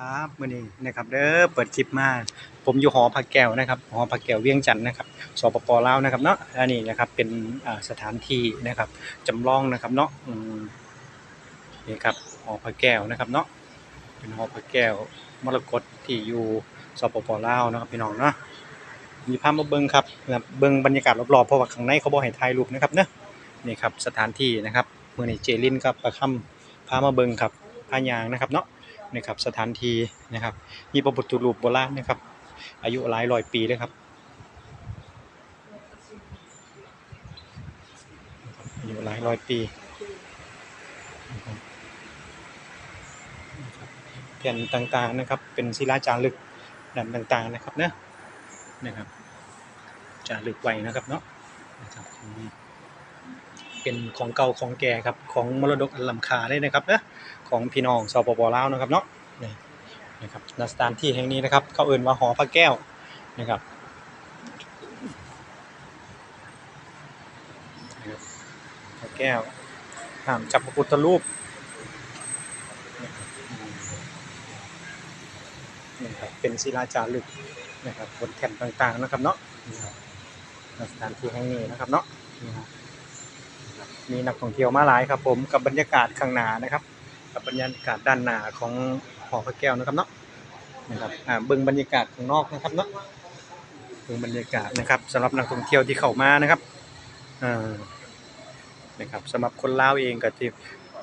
ครับมื่อนี้นะครับเด้อเปิดคลิปมาผมอยู่หอพักแก้วนะครับหอพักแก้วเวียงจันทน์นะครับสปปลาวนะครับเนาะอันนี้นะครับเป็นสถานที่นะครับจำลองนะครับเนาะนี่ครับหอพักแก้วนะครับเนาะเป็นหอพักแก้วมรกตที่อยู่สปปลาวนะครับพี่น้องเนาะมีภาพมาเบิ่งครับนะครับเบิ่งบรรยากาศรอบๆเพราะว่าข้างในเขาบ่ให้ถ่ายรูปนะครับเนาะนี่ครับสถานที่นะครับมื่อนี้เจลินกับประคำพามาเบิ่งครับพายางนะครับเนาะ นะครับสถานที่นะครับ มีพระพุทธรูปโบราณนะครับ อายุหลายร้อยปีเลยครับอายุหลายร้อยปีแผ่นต่างๆนะครับ เป็นศิลาจารึกด้านต่างๆนะครับเนะนะครับจารึกไว้นะครับเนาะนะครับ เป็นของเก่าของแก่ครับของมรดกอันล้ำค่าเลยนะครับเนะของพี่น้องสปปลาวนะครับเนาะนี่นะครับณสถานที่แห่งนี้นะครับ เขาเอื่นว่าหอพระแก้วนะครับพระแก้วห้ามจับพระพุทธรูปนะครับอืมนี่ครับเป็นศิลาจารึกนะครับบนแผ่นต่างๆนะครับเนาะนี่ครับณสถานที่แห่งนี้นะครับเนาะนี่ครับ มีนักท่องเที่ยวมาหลายครับผมกับบรรยากาศข้างหน้านะครับ กับบรรยากาศด้านหน้าของหอพระแก้วนะครับเนาะนะครับอ่าเบิ่งบรรยากาศข้างนอกนะครับเนาะเบิ่งบรรยากาศนะครับสำหรับนักท่องเที่ยวที่เข้ามานะครับอ่านะครับสำหรับคนลาวเองก็ที่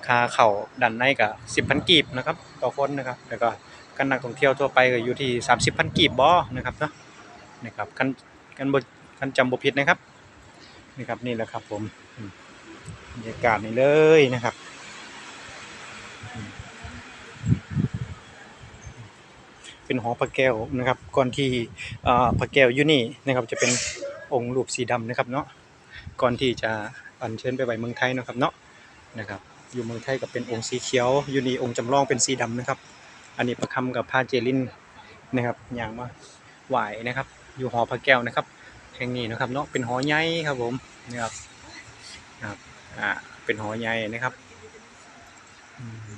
คาเข้าด้านในก็10,000กีบนะครับต่อคนนะครับแล้วก็กันนักท่องเที่ยวทั่วไปก็อยู่ที่30,000กีบบ่นะครับเนาะนะครับกันกันบกันจำบ่ผิดนะครับนี่ครับนี่แหละครับผม บรรยากาศนี่เลยนะครับ เป็นหอพระแก้วนะครับ ก่อนที่พระแก้วอยู่นี่นะครับ จะเป็นองค์รูปสีดำนะครับเนาะ ก่อนที่จะอัญเชิญไปไว้เมืองไทยนะครับเนาะ นะครับ อยู่เมืองไทยก็เป็นองค์สีเขียว อยู่นี่องค์จำลองเป็นสีดำนะครับ อันนี้ประคำกับผ้าเจลินนะครับ อย่างมาไหวนะครับ อยู่หอพระแก้วนะครับแห่งนี้นะครับเนาะเป็นหอใหญ่ครับผมนะครับนะครับ อ่าเป็นหอใหญ่นะครับอืม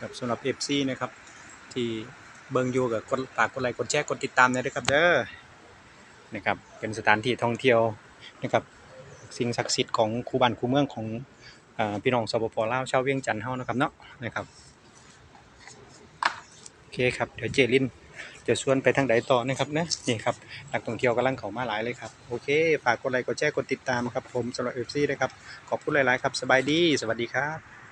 ครับสำหรับ FC นะครับ ที่เบิ่งอยู่กับกดฝากกดไลค์กดแชร์กดติดตามด้วยนะครับเด้อนะครับเป็นสถานที่ท่องเที่ยวนะครับสิ่งศักดิ์สิทธิ์ของคูบ้านคูเมืองของอพี่น้องสปปลาวชาวเวียงจันทน์เฮานะครับเนาะนะครับโอเคครับเดี๋ยวเจลิน จะชวนไปทางใดต่อนะครับนะนี่ครับนักท่องเที่ยวกำลังเข้ามาหลายเลยครับโอเคฝากกดไลค์กดแชร์กดติดตามครับผมสำหรับเอฟซีนะครับขอบคุณหลาย ๆ ครับสบายดี สวัสดีครับ